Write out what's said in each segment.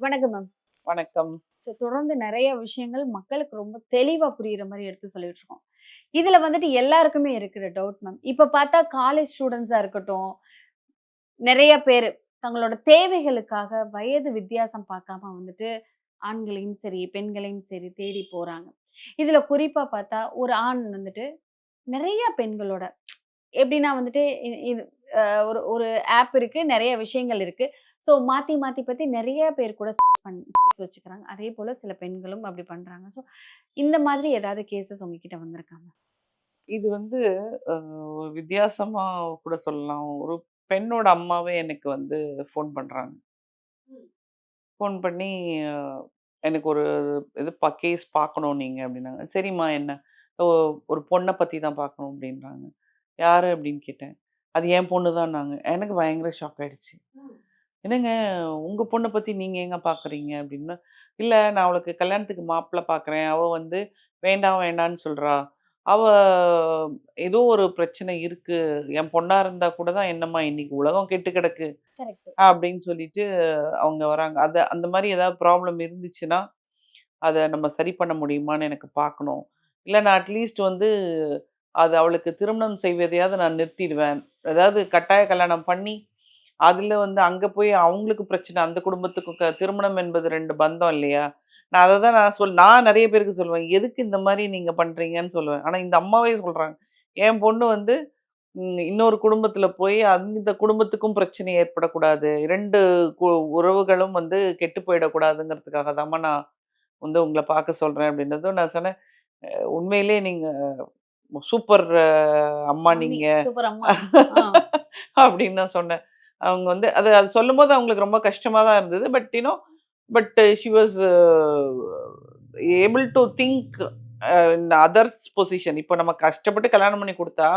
வணக்கம் மேம் வணக்கம். ஸோ தொடர்ந்து நிறைய விஷயங்கள் மக்களுக்கு ரொம்ப தெளிவா புரியுற மாதிரி எடுத்து சொல்லிட்டு இருக்கோம் இதுல வந்துட்டு எல்லாருக்குமே இருக்கிற டவுட் மேம் இப்ப பார்த்தா காலேஜ் ஸ்டூடெண்ட்ஸா இருக்கட்டும் நிறைய பேர் தங்களோட தேவைகளுக்காக வயது வித்தியாசம் பார்க்காம வந்துட்டு ஆண்களையும் சரி பெண்களையும் சரி தேடி போறாங்க. இதுல குறிப்பா பார்த்தா ஒரு ஆண் வந்துட்டு நிறைய பெண்களோட எப்படின்னா வந்துட்டு இது ஒரு ஒரு ஆப் இருக்கு நிறைய விஷயங்கள் இருக்கு. ஸோ மாத்தி மாத்தி பத்தி நிறைய பேர் கூட sex வச்சுக்கிறாங்க. அதே போல சில பெண்களும் அப்படி பண்றாங்க. ஸோ இந்த மாதிரி ஏதாவது கேசஸ் உங்ககிட்ட வந்திருக்காங்க இது வந்து அஹ், ஒரு வித்தியாசமா கூட சொல்லலாம். ஒரு பெண்ணோட அம்மாவே எனக்கு வந்து ஃபோன் பண்றாங்க. ஃபோன் பண்ணி எனக்கு ஒரு இது கேஸ் பார்க்கணும் நீங்க அப்படின்னாங்க. சரிம்மா என்ன? "ஓ, ஒரு பொண்ணை பத்தி தான் பார்க்கணும் அப்படின்றாங்க. யாரு அப்படின்னு கேட்டேன். அது என் பொண்ணு தான் எனக்கு பயங்கர ஷாக் ஆயிடுச்சு. என்னங்க உங்க பொண்ணை பத்தி நீங்க எங்க பாக்குறீங்க? அப்படின்னா. இல்ல நான் அவளுக்கு கல்யாணத்துக்கு மாப்பிள்ளை பாக்குறேன். அவ வந்து வேண்டாம் வேண்டான்னு சொல்றா. அவ ஏதோ ஒரு பிரச்சனை இருக்கு. என் பொண்ணா இருந்தா கூட தான் என்னம்மா இன்னைக்கு உலகம் கெட்டு கிடக்கு? அப்படின்னு சொல்லிட்டு அவங்க வராங்க. அத அந்த மாதிரி ஏதாவது ப்ராப்ளம் இருந்துச்சுன்னா அதை நம்ம சரி பண்ண முடியுமான்னு எனக்கு பார்க்கணும் இல்லை நான் அட்லீஸ்ட் வந்து அது அவளுக்கு திருமணம் செய்வதையாவது நான் நிறுத்திடுவேன். அதாவது கட்டாய கல்யாணம் பண்ணி அதில் வந்து அங்கே போய் அவங்களுக்கு பிரச்சனை அந்த குடும்பத்துக்கும் க திருமணம் என்பது ரெண்டு பந்தம் இல்லையா? நான் அதை தான் நான் சொல் நான் நிறைய பேருக்கு சொல்லுவேன் எதுக்கு இந்த மாதிரி நீங்கள் பண்ணுறீங்கன்னு சொல்லுவேன். ஆனால் இந்த அம்மாவே சொல்கிறாங்க என் பொண்ணு வந்து இன்னொரு குடும்பத்தில் போய் அந்த குடும்பத்துக்கும் பிரச்சனை ஏற்படக்கூடாது. ரெண்டு கு- உறவுகளும் வந்து கெட்டு போயிடக்கூடாதுங்கிறதுக்காக தாம்மா நான் வந்து உங்களை பார்க்க சொல்கிறேன் அப்படின்றதும் நான் சொன்னேன். உண்மையிலே நீங்கள் சூப்பர் அம்மா நீங்க. அப்படின்னு நான் சொன்னேன். அவங்க வந்து அது அது சொல்லும் போது அவங்களுக்கு ரொம்ப கஷ்டமா தான் இருந்தது. But you know but she was able to think others position இப்போ நம்ம கஷ்டப்பட்டு கல்யாணம் பண்ணி கொடுத்தா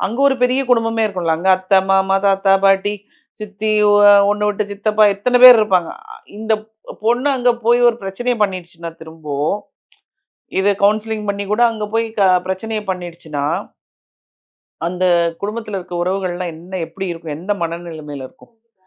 அங்க ஒரு பெரிய குடும்பமே இருக்கும்ல. அங்க அத்தை மாமா தாத்தா பாட்டி சித்தி ஒ- ஒண்ணு விட்டு சித்தப்பா எத்தனை பேர் இருப்பாங்க. இந்த பொண்ணு அங்க போய் ஒரு பிரச்சனையை பண்ணிடுச்சுன்னா திரும்ப இது கவுன்சிலிங் பண்ணி கூட அங்கே போய் க பிரச்சனையை பண்ணிடுச்சுன்னா அந்த குடும்பத்தில் இருக்க உறவுகள்லாம் என்ன எப்படி இருக்கும்? எந்த மனநிலைமையில இருக்கும்?